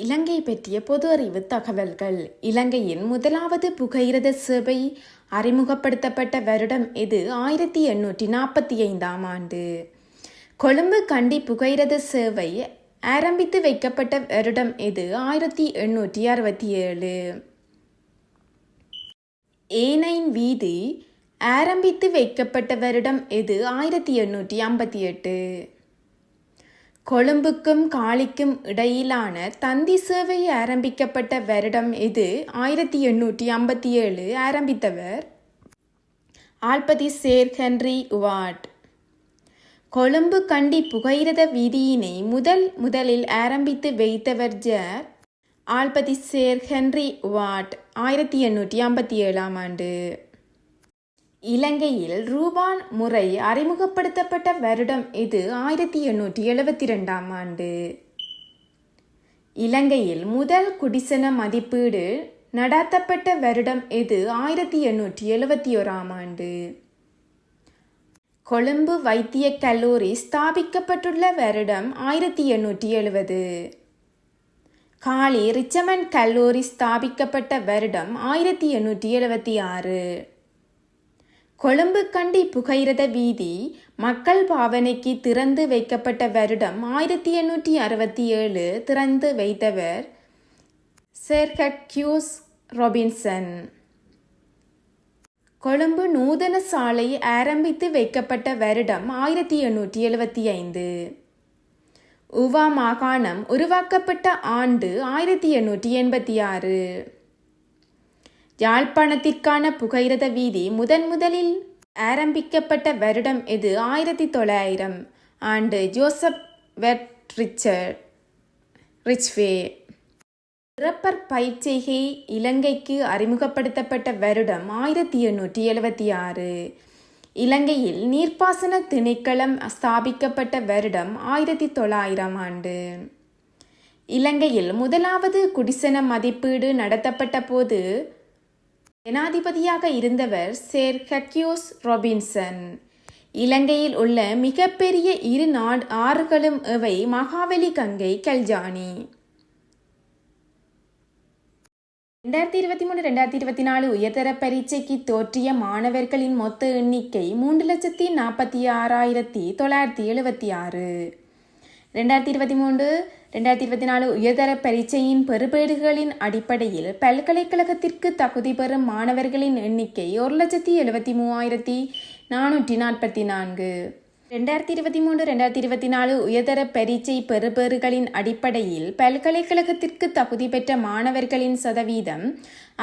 இலங்கை பற்றிய பொது அறிவு தகவல்கள். இலங்கையின் முதலாவது புகையிரத சேவை அறிமுகப்படுத்தப்பட்ட வருடம் இது ஆயிரத்தி எண்ணூற்றி நாற்பத்தி ஐந்தாம் ஆண்டு. கொழும்பு கண்டி புகையிரத சேவை ஆரம்பித்து வைக்கப்பட்ட வருடம் இது ஆயிரத்தி எண்ணூற்றி அறுபத்தி ஏழு ஏனைன் வீதி ஆரம்பித்து வைக்கப்பட்ட வருடம் இது ஆயிரத்தி எண்ணூற்றி ஐம்பத்தி எட்டு கொழும்புக்கும் காலிக்கும் இடையிலான தந்தி சேவை ஆரம்பிக்கப்பட்ட வருடம் இது ஆயிரத்தி எண்ணூற்றி ஐம்பத்தி ஏழு ஆரம்பித்தவர் ஆல்பதி சேர் ஹென்றி உவாட் கொழும்பு கண்டி புகையிரத வீதியினை முதல் முதலில் ஆரம்பித்து வைத்தவர் ஜர் ஆல்பதி சேர் ஹென்றி வாட் ஆயிரத்தி எண்ணூற்றி ஐம்பத்தி ஏழாம் ஆண்டு. இலங்கையில் ரூபான் முறை அறிமுகப்படுத்தப்பட்ட வருடம் இது ஆயிரத்தி எண்ணூற்றி எழுபத்தி ரெண்டாம் ஆண்டு. இலங்கையில் முதல் குடிசன மதிப்பீடு நடாத்தப்பட்ட வருடம் இது ஆயிரத்தி எண்ணூற்றி எழுபத்தி ஓராம் ஆண்டு. கொழும்பு வைத்திய கல்லூரி ஸ்தாபிக்கப்பட்டுள்ள வருடம் ஆயிரத்தி எண்ணூற்றி எழுபது காலி ரிச்சமன் கல்லூரி ஸ்தாபிக்கப்பட்ட வருடம் ஆயிரத்தி எண்ணூற்றி எழுபத்தி ஆறு. கொழும்பு கண்டி புகையிரத வீதி மக்கள் பாவனைக்கு திறந்து வைக்கப்பட்ட வருடம் ஆயிரத்தி எண்ணூற்றி அறுபத்தி ஏழு திறந்து வைத்தவர் செர்ஹட் கியூஸ் ரொபின்சன். கொழும்பு நூதன சாலை ஆரம்பித்து வைக்கப்பட்ட வருடம் ஆயிரத்தி எண்ணூற்றி எழுபத்தி ஐந்து. உவா மாகாணம் உருவாக்கப்பட்ட ஆண்டு ஆயிரத்தி எண்ணூற்றி எண்பத்தி ஆறு. யாழ்ப்பாணத்திற்கான புகையிரத வீதி முதன் முதலில் ஆரம்பிக்கப்பட்ட வருடம் இது ஆயிரத்தி தொள்ளாயிரம். ஆண்டு ஜோசப் வெட் ரிச்சர்ட் ரிச்வே. ரப்பர் பயிற்சிகை இலங்கைக்கு அறிமுகப்படுத்தப்பட்ட வருடம் ஆயிரத்தி எண்ணூற்றி எழுபத்தி ஆறு. இலங்கையில் நீர்ப்பாசன திணைக்களம் ஸ்தாபிக்கப்பட்ட வருடம் ஆயிரத்தி தொள்ளாயிரம் ஆண்டு. இலங்கையில் முதலாவது குடிசன மதிப்பீடு நடத்தப்பட்ட போது ஜனாதிபதியாக இருந்தவர் சேர் ஹக்யூஸ் ரொபின்சன். இலங்கையில் உள்ள மிகப்பெரிய இரு நாடு ஆறுகளும் இவை மகாவலி கங்கை கல்ஜானி. ரெண்டாயிரத்தி இருபத்தி மூணு ரெண்டாயிரத்தி இருபத்தி நாலு உயர்தர பரீட்சைக்கு தோற்றிய மாணவர்களின் மொத்த எண்ணிக்கை மூன்று லட்சத்தி நாற்பத்தி ஆறாயிரத்தி தொள்ளாயிரத்தி எழுபத்தி ஆறு. ரெண்டாயிரத்தி இருபத்தி மூன்று ரெண்டாயிரத்தி இருபத்தி நாலு உயர்தர பரீட்சையின் பெறுபேடுகளின் அடிப்படையில் பல்கலைக்கழகத்திற்கு தகுதி பெறும் மாணவர்களின் எண்ணிக்கை ஒரு லட்சத்தி எழுபத்தி மூவாயிரத்தி நானூற்றி நாற்பத்தி நான்கு. ரெண்டாயிரத்தி இருபத்தி மூன்று ரெண்டாயிரத்தி இருபத்தி நாலு உயர்தர பரீட்சை பெறுபேறுகளின் அடிப்படையில் பல்கலைக்கழகத்திற்கு தகுதி பெற்ற மாணவர்களின் சதவீதம்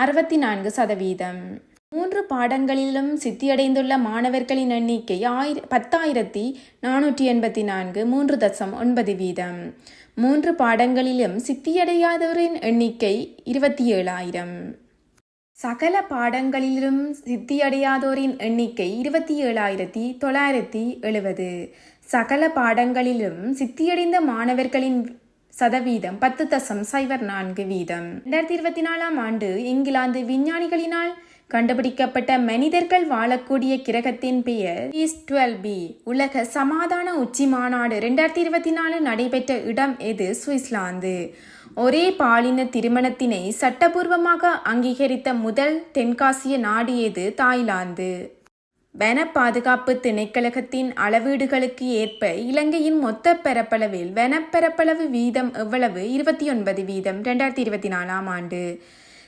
அறுபத்தி நான்கு சதவீதம். மூன்று பாடங்களிலும் சித்தியடைந்துள்ள மாணவர்களின் எண்ணிக்கை ஆயிர பத்தாயிரத்தி நானூற்றி எண்பத்தி நான்கு மூன்று தசம் ஒன்பது வீதம். மூன்று பாடங்களிலும் சித்தியடையாதவரின் எண்ணிக்கை இருபத்தி ஏழாயிரம் சகல பாடங்களிலும் சித்தியடையாதோரின் எண்ணிக்கை இருபத்தி ஏழாயிரத்தி தொள்ளாயிரத்தி எழுபது சகல பாடங்களிலும் சித்தியடைந்த மாணவர்களின் சதவீதம் பத்து தசம் சைபர் நான்கு வீதம். இரண்டாயிரத்தி இருபத்தி நாலாம் ஆண்டு இங்கிலாந்து விஞ்ஞானிகளினால் கண்டுபிடிக்கப்பட்ட மனிதர்கள் வாழக்கூடிய கிரகத்தின் பெயர் ஈஸ் டுவெல் பி உலக சமாதான உச்சி மாநாடு ரெண்டாயிரத்தி இருபத்தி நாலு நடைபெற்ற இடம் எது? சுவிட்சர்லாந்து. ஒரே பாலின திருமணத்தினை சட்டபூர்வமாக அங்கீகரித்த முதல் தென்காசிய நாடு எது? தாய்லாந்து. வன பாதுகாப்பு திணைக்களகத்தின் அளவீடுகளுக்கு ஏற்ப இலங்கையின் மொத்த பரப்பளவில் வனப்பரப்பளவு வீதம் எவ்வளவு? இருபத்தி ஒன்பது வீதம் ரெண்டாயிரத்தி இருபத்தி நாலாம் ஆண்டு.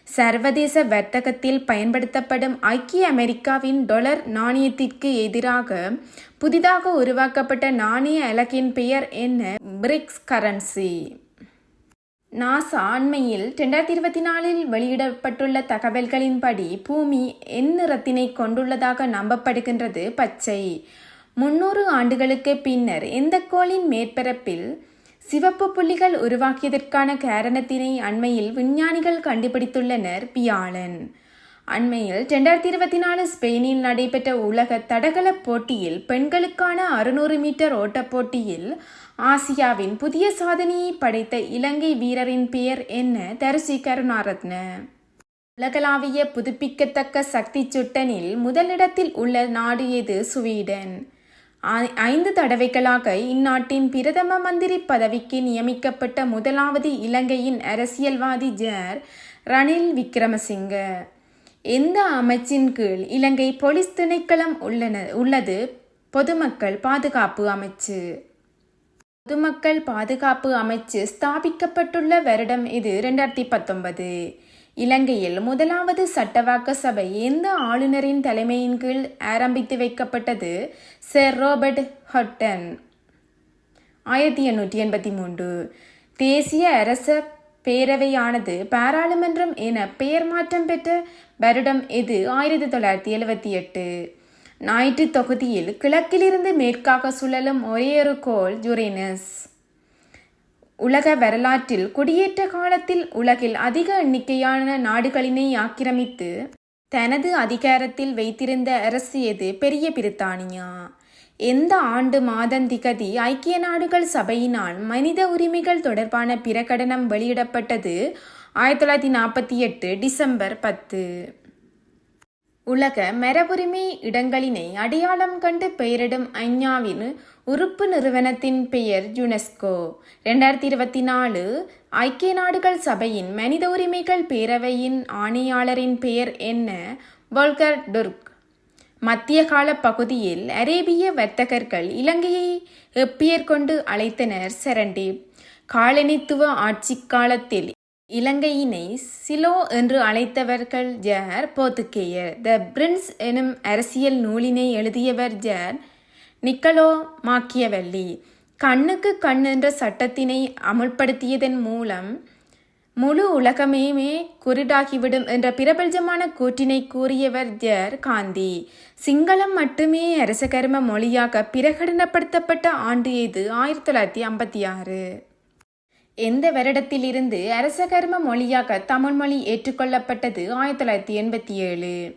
சர்வதேச வர்த்தகத்தில் பயன்படுத்தப்படும் ஐக்கிய அமெரிக்காவின் டொலர் நாணயத்திற்கு எதிராக புதிதாக உருவாக்கப்பட்ட நாணய அலகின் பெயர் என்ன? BRICS currency. நாசா அண்மையில் ரெண்டாயிரத்தி இருபத்தி நாலில் வெளியிடப்பட்டுள்ள தகவல்களின்படி பூமி என் நிறத்தினை கொண்டுள்ளதாக நம்பப்படுகின்றது பச்சை. முன்னூறு ஆண்டுகளுக்கு பின்னர் எந்த கோளின் மேற்பரப்பில் சிவப்பு புள்ளிகள் உருவாக்கியதற்கான காரணத்தினை அண்மையில் விஞ்ஞானிகள் கண்டுபிடித்துள்ளனர் பியாளன். அண்மையில் ரெண்டாயிரத்தி இருபத்தி நாலு ஸ்பெயினில் நடைபெற்ற உலக தடகள போட்டியில் பெண்களுக்கான அறுநூறு மீட்டர் ஓட்டப் போட்டியில் ஆசியாவின் புதிய சாதனையை படைத்த இலங்கை வீரரின் பெயர் என்ன? தரிசி கருணாரத்ன. உலகளாவிய புதுப்பிக்கத்தக்க சக்தி சுட்டனில் முதலிடத்தில் உள்ள நாடு எது? சுவீடன். ஐந்து தடவைகளாக இந்நாட்டின் பிரதம மந்திரி பதவிக்கு நியமிக்கப்பட்ட முதலாவது இலங்கையின் அரசியல்வாதி ஜர் ரணில் விக்ரமசிங்க. எந்த அமைச்சின் கீழ் இலங்கை போலீஸ் திணைக்களம் உள்ளன உள்ளது? பொதுமக்கள் பாதுகாப்பு அமைச்சு. பொதுமக்கள் பாதுகாப்பு அமைச்சு ஸ்தாபிக்கப்பட்டுள்ள வருடம் இது. ரெண்டாயிரத்தி பத்தொன்பது. இலங்கையில் முதலாவது சட்டவாக்க சபை எந்த ஆளுநரின் தலைமையின் கீழ் ஆரம்பித்து வைக்கப்பட்டது? சர் ரோபர்ட் ஹட்டன் ஆயிரத்தி எண்ணூற்றி எண்பத்தி மூன்று. தேசிய அரச பேரவையானது பாராளுமன்றம் என பெயர் மாற்றம் பெற்ற வருடம் இது ஆயிரத்தி தொள்ளாயிரத்தி எழுபத்தி எட்டு. ஞாயிற்று தொகுதியில் கிழக்கிலிருந்து மேற்காக சுழலும் ஒரே ஒரு கோல் யுரேனஸ் உலக வரலாற்றில் குடியேற்ற காலத்தில் உலகில் அதிக எண்ணிக்கையான நாடுகளினை ஆக்கிரமித்து தனது அதிகாரத்தில் வைத்திருந்த அரசு எது? பெரிய பிரித்தானியா. எந்த ஆண்டு மாதம் திகதி ஐக்கிய நாடுகள் சபையினால் மனித உரிமைகள் தொடர்பான பிரகடனம் வெளியிடப்பட்டது? ஆயிரத்தி தொள்ளாயிரத்தி நாற்பத்தி எட்டு டிசம்பர் பத்து. உலக மரபுரிமை இடங்களினை அடையாளம் கண்டு பெயரிடும் ஐஞாவின் உறுப்பு நிறுவனத்தின் பெயர் யுனெஸ்கோ. ரெண்டாயிரத்தி இருபத்தி நாலு ஐக்கிய நாடுகள் சபையின் மனித உரிமைகள் பேரவையின் ஆணையாளரின் பெயர் என்ன? வொல்கர் டுர்க். மத்திய கால பகுதியில் அரேபிய வர்த்தகர்கள் இலங்கையை எப்பியர் கொண்டு அழைத்தனர் செரண்டிப் காலனித்துவ ஆட்சி காலத்தில் இலங்கையினை சிலோ என்று அழைத்தவர்கள் ஜார் போத்துக்கேயர். த பிரின்ஸ் எனும் அரசியல் நூலினை எழுதியவர் ஜார் நிக்கலோ மாக்கியவல்லி கண்ணுக்கு கண் என்ற சட்டத்தினை அமுல்படுத்தியதன் மூலம் முழு உலகமே குருடாகிவிடும் என்ற பிரபல்ஜமான கூற்றினை கூறியவர் ஜர் காந்தி. சிங்களம் மட்டுமே அரசகர்ம மொழியாக பிரகடனப்படுத்தப்பட்ட ஆண்டு இது ஆயிரத்தி தொள்ளாயிரத்தி ஐம்பத்தி ஆறு. எந்த வருடத்திலிருந்து அரசகர்ம மொழியாக தமிழ் மொழி ஏற்றுக்கொள்ளப்பட்டது ஆயிரத்தி தொள்ளாயிரத்தி எண்பத்தி ஏழு.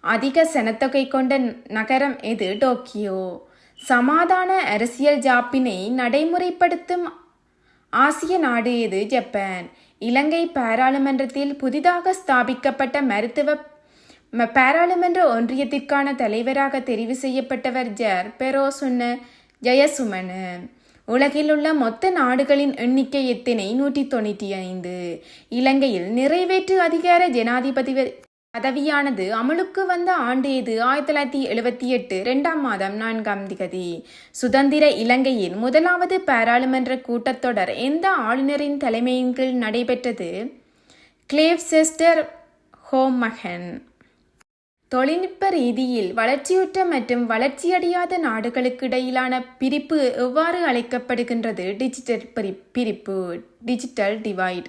அதிக சனத்தொகை கொண்ட நகரம் எது? டோக்கியோ. சமாதான அரசியல் ஜாப்பினை நடைமுறைப்படுத்தும் ஆசிய நாடு எது? ஜப்பான். இலங்கை பாராளுமன்றத்தில் புதிதாக ஸ்தாபிக்கப்பட்ட மருத்துவ பாராளுமன்ற ஒன்றியத்திற்கான தலைவராக தெரிவு செய்யப்பட்டவர் ஜர். பெரோசுன்ன ஜெயசுமனு. உலகில் உள்ள மொத்த நாடுகளின் எண்ணிக்கை எத்தனை? நூற்றி தொண்ணூற்றி ஐந்து. இலங்கையில் நிறைவேற்று அதிகார ஜனாதிபதி பதவியானது அமலுக்கு வந்த ஆண்டு இது ஆயிரத்தி தொள்ளாயிரத்தி எழுபத்தி எட்டு ரெண்டாம் மாதம் நான்காம் திகதி. சுதந்திர இலங்கையின் முதலாவது பாராளுமன்ற கூட்டத்தொடர் எந்த ஆளுநரின் தலைமையின் கீழ் நடைபெற்றது? கிளேவ் செஸ்டர் மகன் தொழில்நுட்ப ரீதியில் வளர்ச்சியுற்ற மற்றும் வளர்ச்சியடையாத நாடுகளுக்கு இடையிலான பிரிப்பு எவ்வாறு அழைக்கப்படுகின்றது? டிஜிட்டல் பிரி- பிரிப்பு. டிஜிட்டல் டிவைட்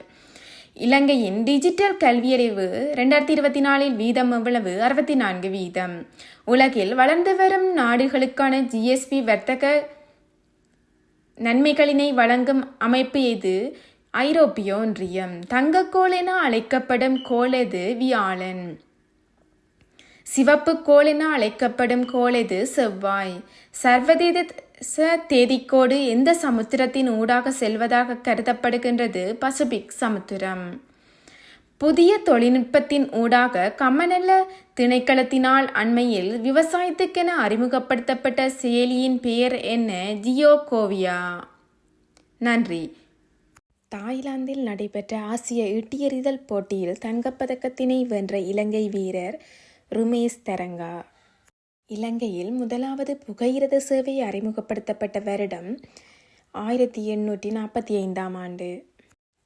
இலங்கையின் டிஜிட்டல் கல்வியறிவு ரெண்டாயிரத்தி இருபத்தி நாலில் வீதம் எவ்வளவு? அறுபத்தி நான்கு வீதம். உலகில் வளர்ந்து வரும் நாடுகளுக்கான ஜிஎஸ்பி வர்த்தக நன்மைகளினை வழங்கும் அமைப்பு எது? ஐரோப்பிய ஒன்றியம். தங்கக்கோள் என அழைக்கப்படும் கோள் எது? வியாழன். சிவப்பு கோள் என அழைக்கப்படும் கோள் எது? செவ்வாய். சர்வதேச தேதிக்கோடு எந்த சமுத்திரத்தின் ஊடாக செல்வதாக கருதப்படுகின்றது? பசிபிக் சமுத்திரம். புதிய தொழில்நுட்பத்தின் ஊடாக கமநல திணைக்களத்தினால் அண்மையில் விவசாயத்துக்கென அறிமுகப்படுத்தப்பட்ட செயலியின் பெயர் என்ன? ஜியோகோவியா. நன்றி. தாய்லாந்தில் நடைபெற்ற ஆசிய ஈட்டியெறிதல் போட்டியில் தங்கப்பதக்கத்தினை வென்ற இலங்கை வீரர் ருமேஷ் தரங்கா. இலங்கையில் முதலாவது புகையிரத சேவை அறிமுகப்படுத்தப்பட்ட வருடம் ஆயிரத்தி எண்ணூற்றி நாற்பத்தி ஐந்தாம் ஆண்டு.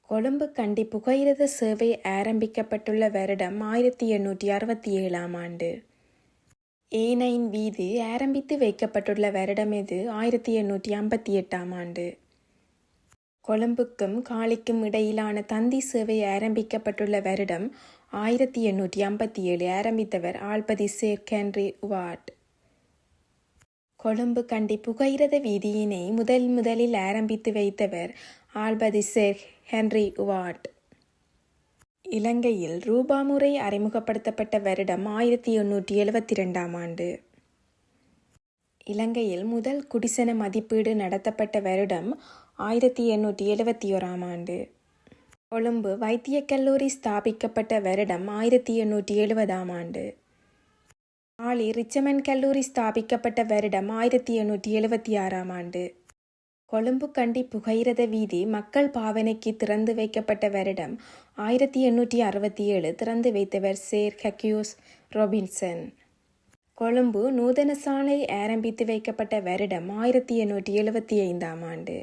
கொழும்பு கண்டி புகையிரத சேவை ஆரம்பிக்கப்பட்டுள்ள வருடம் ஆயிரத்தி எண்ணூற்றி அறுபத்தி ஏழாம் ஆண்டு. ஏனைன் வீதி ஆரம்பித்து வைக்கப்பட்டுள்ள வருடம் இது ஆயிரத்தி எண்ணூற்றி ஐம்பத்தி எட்டாம் ஆண்டு. கொழும்புக்கும் காலிக்கும் இடையிலான தந்தி சேவை ஆரம்பிக்கப்பட்டுள்ள வருடம் ஆயிரத்தி எண்ணூற்றி ஐம்பத்தி ஏழு ஆரம்பித்தவர் ஆல்பதி sir Henry Ward. Colombo Kandy புகையிரத வீதியினை முதல் முதலில் ஆரம்பித்து வைத்தவர் ஆல்பதி சேர் ஹென்ரி வாட். இலங்கையில் ரூபா முறை அறிமுகப்படுத்தப்பட்ட வருடம் ஆயிரத்தி எண்ணூற்றி எழுபத்தி ரெண்டாம் ஆண்டு. இலங்கையில் முதல் குடிசன மதிப்பீடு நடத்தப்பட்ட வருடம் ஆயிரத்தி எண்ணூற்றி எழுபத்தி ஓராம் ஆண்டு. கொழும்பு வைத்தியக் கல்லூரி ஸ்தாபிக்கப்பட்ட வருடம் ஆயிரத்தி எண்ணூற்றி எழுபதாம் ஆண்டு. ஆலி ரிச்சமன் கல்லூரி ஸ்தாபிக்கப்பட்ட வருடம் ஆயிரத்தி எண்ணூற்றி எழுபத்தி ஆறாம் ஆண்டு. கொழும்பு கண்டி புகையிரத வீதி மக்கள் பாவனைக்கு திறந்து வைக்கப்பட்ட வருடம் ஆயிரத்தி எண்ணூற்றி அறுபத்தி ஏழு திறந்து வைத்தவர் சேர் ஹக்யூஸ் ரொபின்சன். கொழும்பு நூதன சாலை ஆரம்பித்து வைக்கப்பட்ட வருடம் ஆயிரத்தி எண்ணூற்றி எழுபத்தி ஐந்தாம் ஆண்டு.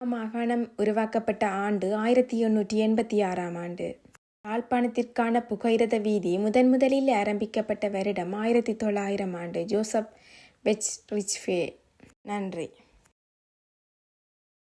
மாகாணம் உருவாக்கப்பட்ட ஆண்டு ஆயிரத்தி எண்ணூற்றி எண்பத்தி ஆறாம் ஆண்டு. யாழ்ப்பாணத்திற்கான புகையிரத வீதி முதன் முதலில் ஆரம்பிக்கப்பட்ட வருடம் ஆயிரத்தி தொள்ளாயிரம் ஆண்டு ஜோசப் பெச் ரிச்ஃபே நன்றி.